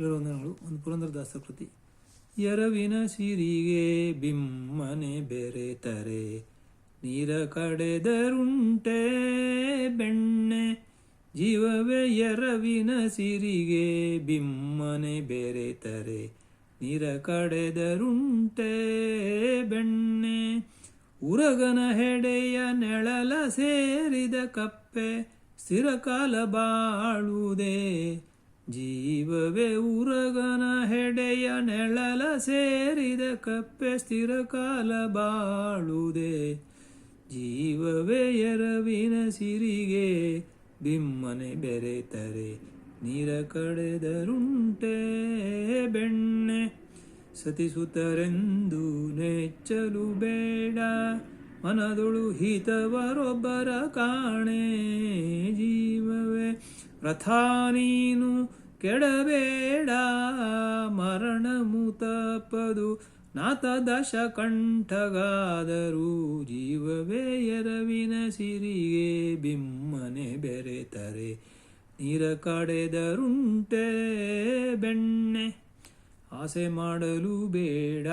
ಎಲ್ಲರ ವಂದನೆಗಳು ಒಂದು ಪುರಂದರದಾಸ ಕೃತಿ. ಎರವಿನ ಸಿರಿಗೆ ಬಿಮ್ಮನೆ ಬೆರೆತರೆ, ನೀರ ಕಡೆದರುಂಟೆ ಬೆಣ್ಣೆ. ಜೀವವೇ ಎರವಿನ ಸಿರಿಗೆ ಬಿಮ್ಮನೆ ಬೆರೆತರೆ, ನೀರ ಕಡೆದರುಂಟೆ ಬೆಣ್ಣೆ. ಉರಗನ ಹೆಡೆಯ ನೆಳಲ ಸೇರಿದ ಕಪ್ಪೆ ಸ್ಥಿರಕಾಲ ಬಾಳುವುದೇ ಜೀವವೇ ಉರಗನ ಹೆಡೆಯ ನೆಳಲ ಸೇರಿದ ಕಪ್ಪೆ ಸ್ಥಿರ ಕಾಲ ಬಾಳುದೆ. ಜೀವವೇ ಎರವಿನ ಸಿರಿಗೆ ಬಿಮ್ಮನೆ ಬೆರೆತರೆ, ನೀರ ಕಡೆದರುಂಟೆ ಬೆಣ್ಣೆ. ಸತಿಸುತ್ತರೆಂದು ನೆಚ್ಚಲು ಬೇಡ ಮನದೊಳು ಹಿತವರೊಬ್ಬರ ಕಾಣೆ ಜೀವವೇ. ರಥ ನೀನು ಕೆಡಬೇಡ ಮರಣ ಮುತಪದು ನಾಥ ದಶ ಕಂಠಗಾದರೂ ಜೀವವೇ ಎರವಿನ ಸಿರಿಗೆ ಬಿಮ್ಮನೆ ಬೆರೆತರೆ. ನೀರ ಕಡೆದರುಂಟೆ ಬೆಣ್ಣೆ. ಆಸೆ ಮಾಡಲು ಬೇಡ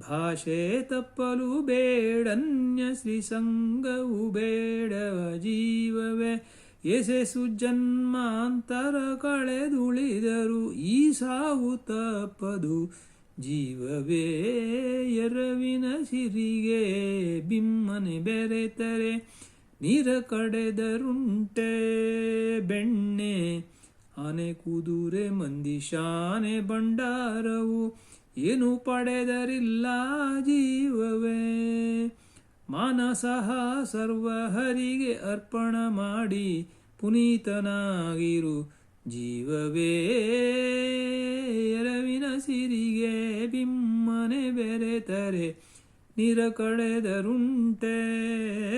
ಭಾಷೆ ತಪ್ಪಲು ಬೇಡನ್ಯ ಶ್ರೀ ಸಂಗವು ಬೇಡವ ಜೀವವೇ. ಎಸೆಸು ಜನ್ಮಾಂತರ ಕಳೆದುಳಿದರು, ಈ ಸಾವು ತಪ್ಪದು ಜೀವವೇ. ಎರವಿನ ಸಿರಿಗೆ ಬಿಮ್ಮನೆ ಬೆರೆತರೆ, ನೀರ ಕಡೆದರುಂಟೆ ಬೆಣ್ಣೆ. ಆನೆ ಕುದುರೆ ಮಂದಿ ಶಾನೆ ಭಂಡಾರವು ಏನು ಪಡೆದರಿಲ್ಲ ಜೀವವೇ? ಮಾನಸಹ ಸರ್ವ ಹರಿಗೆ ಅರ್ಪಣ ಮಾಡಿ ಪುನೀತನಾಗಿರು ಜೀವವೇ. ಎರವಿನ ಸಿರಿಗೆ ಬಿಮ್ಮನೆ ಬೆರೆತರೆ ನೀರ ಕಳೆದರುಂಟೆ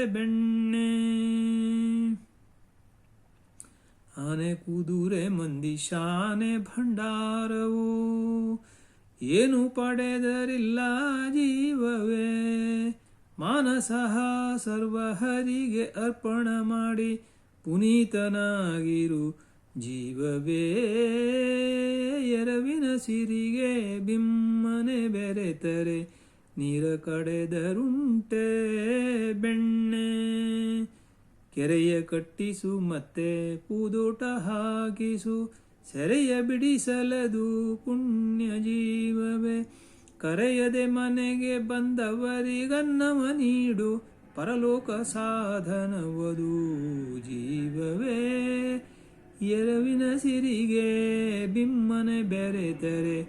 ಬೆಣ್ಣೆ. ಆನೆ ಕುದುರೆ ಮಂದಿ ಶಾನೆ ಭಂಡಾರವು ಏನು ಪಡೆದರಿಲ್ಲ ಜೀವವೇ? ಮಾನಸಃ ಸರ್ವಹರಿಗೆ ಅರ್ಪಣ ಮಾಡಿ ಪುನೀತನಾಗಿರು ಜೀವವೇ. ಎರವಿನ ಸಿರಿಗೆ ಬಿಮ್ಮನೆ ಬೆರೆತರೆ, ನೀರ ಕಡೆದರುಂಟೆ ಬೆಣ್ಣೆ. ಕೆರೆಯ ಕಟ್ಟಿಸು ಮತ್ತೆ ಪೂದೋಟ ಹಾಕಿಸು, ಸೆರೆಯ ಬಿಡಿಸಲದು ಪುಣ್ಯ ಜೀವವೇ ಕರೆಯದೆ ಮನೆಗೆ ಬಂದವರಿಗನ್ನವ ನೀಡು. ಪರಲೋಕ ಸಾಧನವದು ಜೀವವೇ. ಎರವಿನ ಸಿರಿಗೆ ಬಿಮ್ಮನೆ ಬೆರೆತರೆ,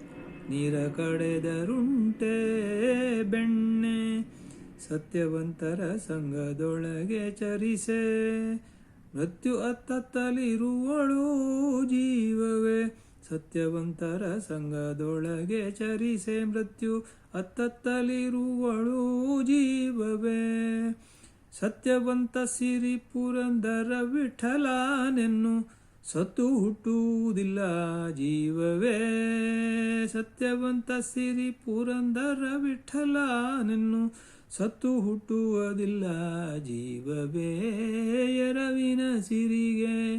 ನೀರ ಕಡೆದರುಂಟೆ ಬೆಣ್ಣೆ. ಸತ್ಯವಂತರ ಸಂಘದೊಳಗೆ ಚರಿಸೆ, ಮೃತ್ಯು ಅತ್ತತ್ತಲಿರುವಳು ಜೀವವೇ. ಸತ್ಯವಂತರ ಸಂಘದೊಳಗೆ ಚರಿಸೆ ಮೃತ್ಯು ಅತ್ತತ್ತಲಿರುವಳು ಜೀವವೇ. ಸತ್ಯವಂತ ಸಿರಿ ಪುರಂದರ ವಿಠಲನೆನ್ನು ಸತ್ತು ಹುಟ್ಟುವುದಿಲ್ಲ ಜೀವವೇ. ಸತ್ಯವಂತ ಸಿರಿ ಪುರಂದರ ವಿಠಲನೆನ್ನು ಸತ್ತು ಹುಟ್ಟುವುದಿಲ್ಲ ಜೀವವೇ. ಎರವಿನ ಸಿರಿಗೆ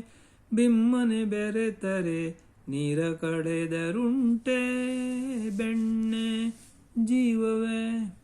ಬಿಮ್ಮನೆ ಬೆರೆತರೆ ನೀರ ಕಡೆದರುಂಟೆ ಬೆಣ್ಣೆ ಜೀವವೇ.